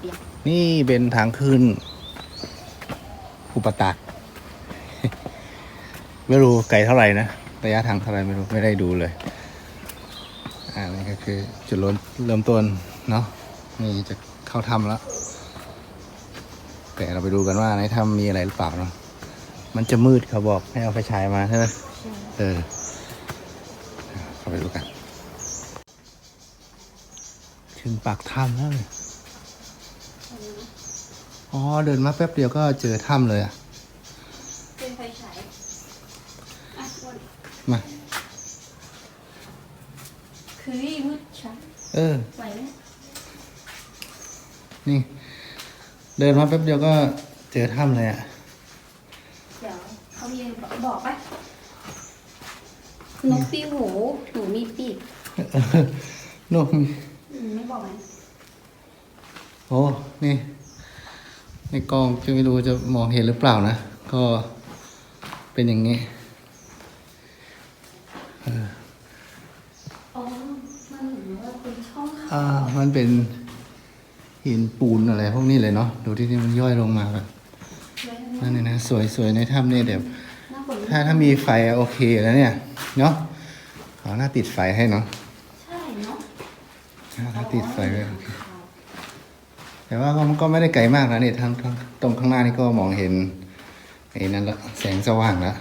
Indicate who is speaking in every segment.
Speaker 1: เดียว
Speaker 2: นี่เป็นทางขึ้น อุปตากไม่รู้ไกลเท่าไหร่นะระยะทางเท่าไหร่ไม่รู้ไม่ได้ดูเลย อ่านี่ก็คือจุดเริ่มเริ่มต้นเนาะนี่จะเข้าถ้ำแล้ว แต่เราไปดูกันว่าในถ้ำมีอะไรหรือเปล่าเนาะมันจะมืดเขาบอกให้เอาไฟฉายมาใช่ไหมเออเข้าไปดูกัน ถึงปากถ้ำแล้วเลย อ๋อ เดินมาแป๊บเดียวก็เจอถ้ำเลยอะ
Speaker 1: เป็นไฟฉายอะวัน
Speaker 2: มา
Speaker 1: คือมืดชัด
Speaker 2: เออ
Speaker 1: ไหวไหม
Speaker 2: นี่ เดินมาแป๊บเดียวก็เจอถ้ำเลยอะ
Speaker 1: เดี๋ยวเขามีบอกปะนกปีหูหนูมีปีก
Speaker 2: นก
Speaker 1: อืมไม่บอกไหม
Speaker 2: โอ้ นี่ ในกล้องจะไม่รู้จะมองเห็นหรือเปล่านะ ก็เป็นอย่างนี้
Speaker 1: อ๋อมันเหมือนว่าเป็นช่องเขา
Speaker 2: อ่ามันเป็นหินปูนอะไรพวกนี้เลยเนาะ ดูที่นี่มันย่อยลงมาแบบ
Speaker 1: ไว้
Speaker 2: นั่นเลยนะ สวยสวยในถ้ำเนี่ยเดี๋ยว
Speaker 1: หน้าฝน
Speaker 2: ถ้าถ้ามีไฟอะโอเคแล้วเนี่ย เนาะเอาหน้าติดไฟให้เนาะ
Speaker 1: ใช่เนาะ
Speaker 2: ถ้าติดไฟไว้โอเค แต่ว่าก็มันก็ไม่ได้ไกลมากนะนี่ทางทางตรงข้างหน้านี่ก็มองเห็นไอ้นั่นละแสงสว่างแล้ว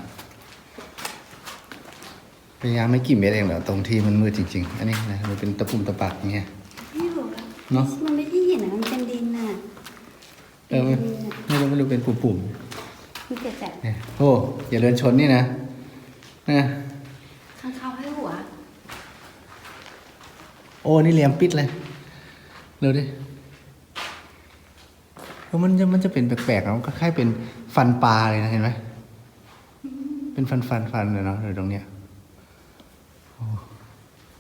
Speaker 2: พยายามไม่กี่เมตรเองเหรอตรงที่มันมืดจริง ๆ อันนี้นะมันเป็นตะปุ่มตะปักอย่างเงี้ย
Speaker 1: ไม่รู้อะ
Speaker 2: เนาะ
Speaker 1: มันไม่ได้หินอะมันเป็นดินน่ะ
Speaker 2: เออไม่ไม่รู้ไม่รู้เป็นปุ่ม
Speaker 1: มันเกิดจาก
Speaker 2: ๆเนี่ยโอ้อย่าเดินชนนี่นะนะ
Speaker 1: ข้างคาวให้หัว
Speaker 2: โอ้นี่เหลี่ยมปิดเลยเร็วดิ เพราะมันจะมันจะเป็นแปลกๆนะมันก็คล้ายเป็นฟันปลาเลยนะเห็นไหมเป็นฟันฟันฟันเลยเนาะอยู่ตรงเนี้ย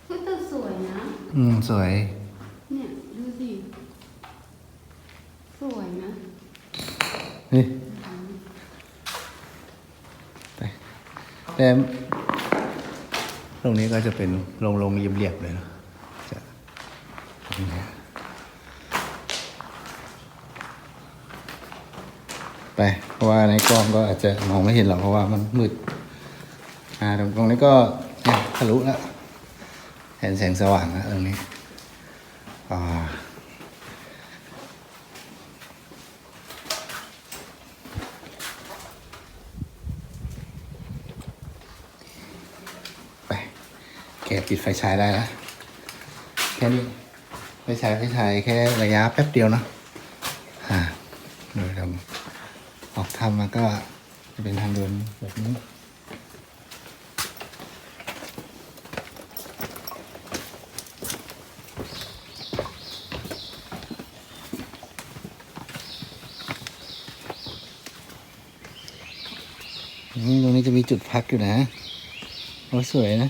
Speaker 1: เฮ้ยแต่สวยนะ
Speaker 2: อืมสวย
Speaker 1: เนี่ยดูสิสวยนะ
Speaker 2: นี่ไปแต่ตรงนี้ก็จะเป็นลงลงเรียบๆเลยเนอะจะอย่างเงี้ย ไป เพราะว่าในกล้องก็อาจจะมองไม่เห็นหรอกเพราะว่ามันมืด อ่า ตรงตรงนี้ก็เนี่ยทะลุแล้วเห็นแสงสว่างแล้วตรงนี้อ่าไปแกปิดไฟฉายได้แล้วแค่นี้ไฟฉายไฟฉายแค่ระยะแป๊บเดียวเนอะอ่าโดยเราออก ทำมาก็จะเป็นทางเดินแบบนี้ ตรงนี้จะมีจุดพักอยู่นะโอ้สวยนะ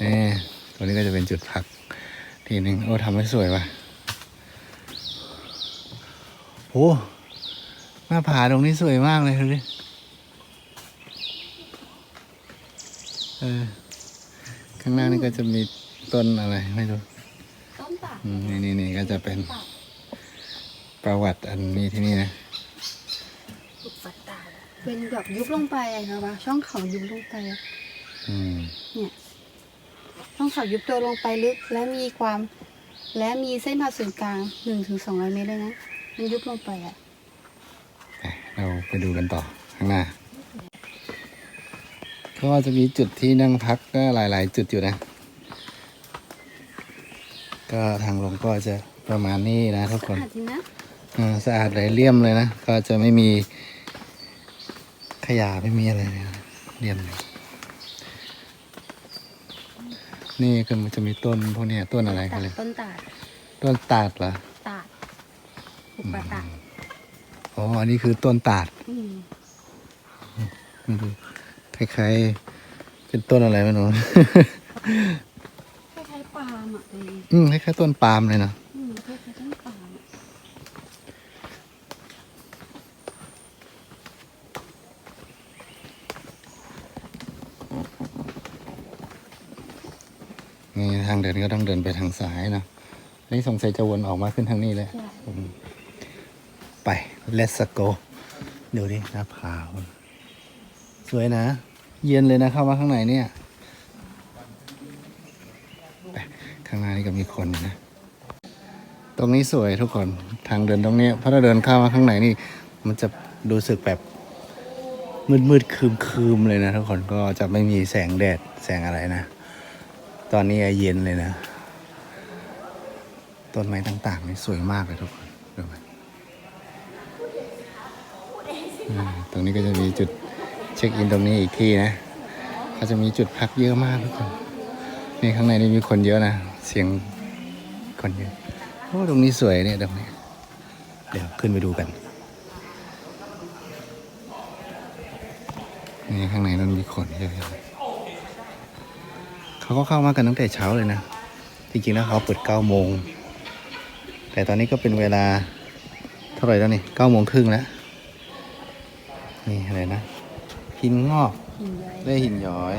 Speaker 2: นี่ตรงนี้ก็จะเป็นจุดพัก ทีหนึ่งโอ้ทำไว้สวยว่ะ โอ้หน้าผาตรงนี้สวยมากเลยดูดิเออข้างหน้านี่ก็จะมีต้นอะไรไม่รู้
Speaker 1: ต้นตาก
Speaker 2: อืมนี่นี่นี่ก็จะเป็นประวัติอันนี้ที่นี่นะ
Speaker 1: ปลูกฝัดตาเป็นแบบยุบลงไปอะครับว่าช่องเขายุบลงไปอะ
Speaker 2: อืม
Speaker 1: เนี่ยช่องเขายุบตัวลงไปลึก และมีความ และมีเส้นผ่าศูนย์กลางหนึ่งถึงสองร้อยเมตรเลยนะ มันยุบลงไปอะ
Speaker 2: ไปเราไปดูกันต่อข้างหน้า ก็จะมีจุดที่นั่งพักก็หลาย ๆ จุดอยู่นะ ก็ทางลงก็จะประมาณนี้นะทุกคน
Speaker 1: อาจริงนะ
Speaker 2: อ่าสะอาดไหลเลี่ยมเลยนะ ก็จะไม่มีขยะไม่มีอะไรเลยนะเลี่ยมเลยนี่ก็มันจะมีต้นพวกเนี้ยต้นอะไรกันเลย
Speaker 1: ต้นตาด
Speaker 2: ต้นตาดเหรอ
Speaker 1: ตาดปลูกฝัดตาด
Speaker 2: อ๋อ อันนี้คือต้นตาด
Speaker 1: อืม
Speaker 2: ไม่รู้คล้ายๆ เป็นต้นอะไรไม่รู้
Speaker 1: คล้ายๆปาล์มอะเลย
Speaker 2: อืมคล้ายๆต้นปาล์มเลยนะ
Speaker 1: อืมคล้ายๆต้นปาล์มอะ
Speaker 2: นี่ทางเดินก็ต้องเดินไปทางซ้ายเนอะนี่สงสัยจะวนออกมาขึ้นทางนี้เลย
Speaker 1: ใช่
Speaker 2: อืม ไป let's go ดูดิหน้าผาสวยนะ เย็นเลยนะเข้ามาข้างในเนี่ยข้างหน้านี่ก็มีคนนะ ตรงนี้สวยทุกคน ทางเดินตรงนี้พอเราเดินเข้ามาข้างในนี่ มันจะรู้สึกแบบมืดมืดคืมคืมๆเลยนะทุกคนก็จะไม่มีแสงแดดแสงอะไรนะ ตอนนี้เย็นเลยนะ ต้นไม้ต่างๆนี่สวยมากเลยทุกคนดูไหมอ่า ตรงนี้ก็จะมีจุดเช็คอินตรงนี้อีกที่นะเขาจะมีจุดพักเยอะมากทุกคนนี่ข้างในนี่มีคนเยอะนะ เสียงคนเยอะโอ้ตรงนี้สวยเนี่ยตรงนี้ เดี๋ยวขึ้นไปดูกัน นี่ข้างในนั้นมีคนเยอะๆเลยเขาก็เข้ามากันตั้งแต่เช้าเลยนะ จริงๆแล้วเขาเปิดเก้าโมง แต่ตอนนี้ก็เป็นเวลาเท่าไหร่แล้วนี่เก้าโมงครึ่งแล้ว นี่อะไรนะ หินงอก
Speaker 1: หินย้อย
Speaker 2: ได้หินย้อย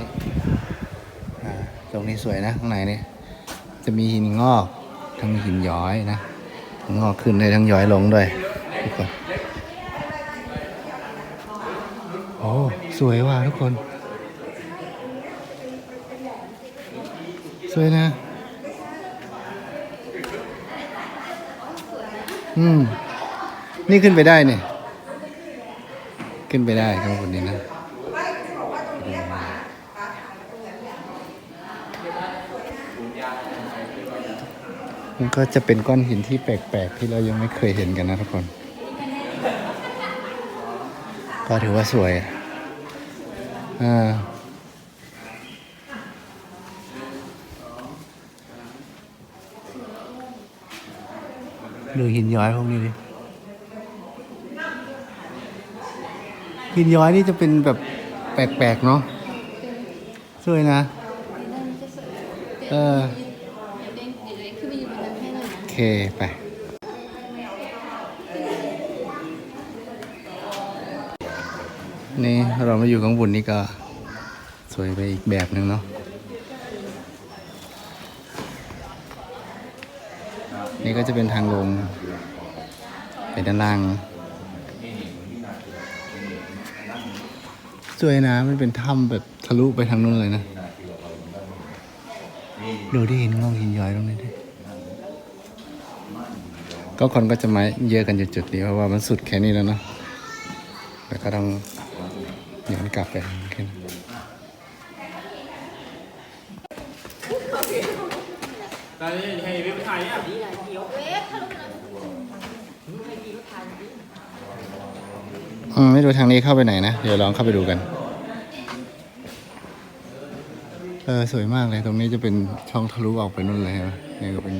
Speaker 2: อ่าตรงนี้สวยนะข้างในนี่จะมีหินงอกทั้งหินย้อยนะทั้งงอกขึ้นได้ทั้งย้อยลงด้วยทุกคนโอ้สวยว่ะทุกคน สวยนะอืมนี่ขึ้นไปได้เนี่ย ขึ้นไปได้ข้างบนนี้นะมันก็จะเป็นก้อนหินที่แปลกๆ ที่เรายังไม่เคยเห็นกันนะทุกคน ก็ถือว่าสวยอะอ่าดูหินย้อยพวกนี้ดิ หินย้อยนี่จะเป็นแบบแปลกๆเนาะสวยนะ เออโอเค ไปนี่เรามาอยู่ข้างบนนี่ก็สวยไปอีกแบบหนึ่งเนาะ นี่ก็จะเป็นทางลงไปด้านล่าง สวยนะ มันเป็นถ้ำแบบทะลุไปทางนู้นเลยนะดูที่หินงอกหินย้อยตรงนี้ดิก็คนก็จะมาเยอะกันอยู่จุดนี้เพราะว่ามันสุดแค่นี้แล้วเนาะแล้วก็ต้องย้อนกลับไปขึ้นอืม ไม่รู้ทางนี้เข้าไปไหนนะ เดี๋ยวลองเข้าไปดูกัน เออ สวยมากเลย ตรงนี้จะเป็นช่องทะลุออกไปนู่นเลยใช่ไหมนี่ก็เป็น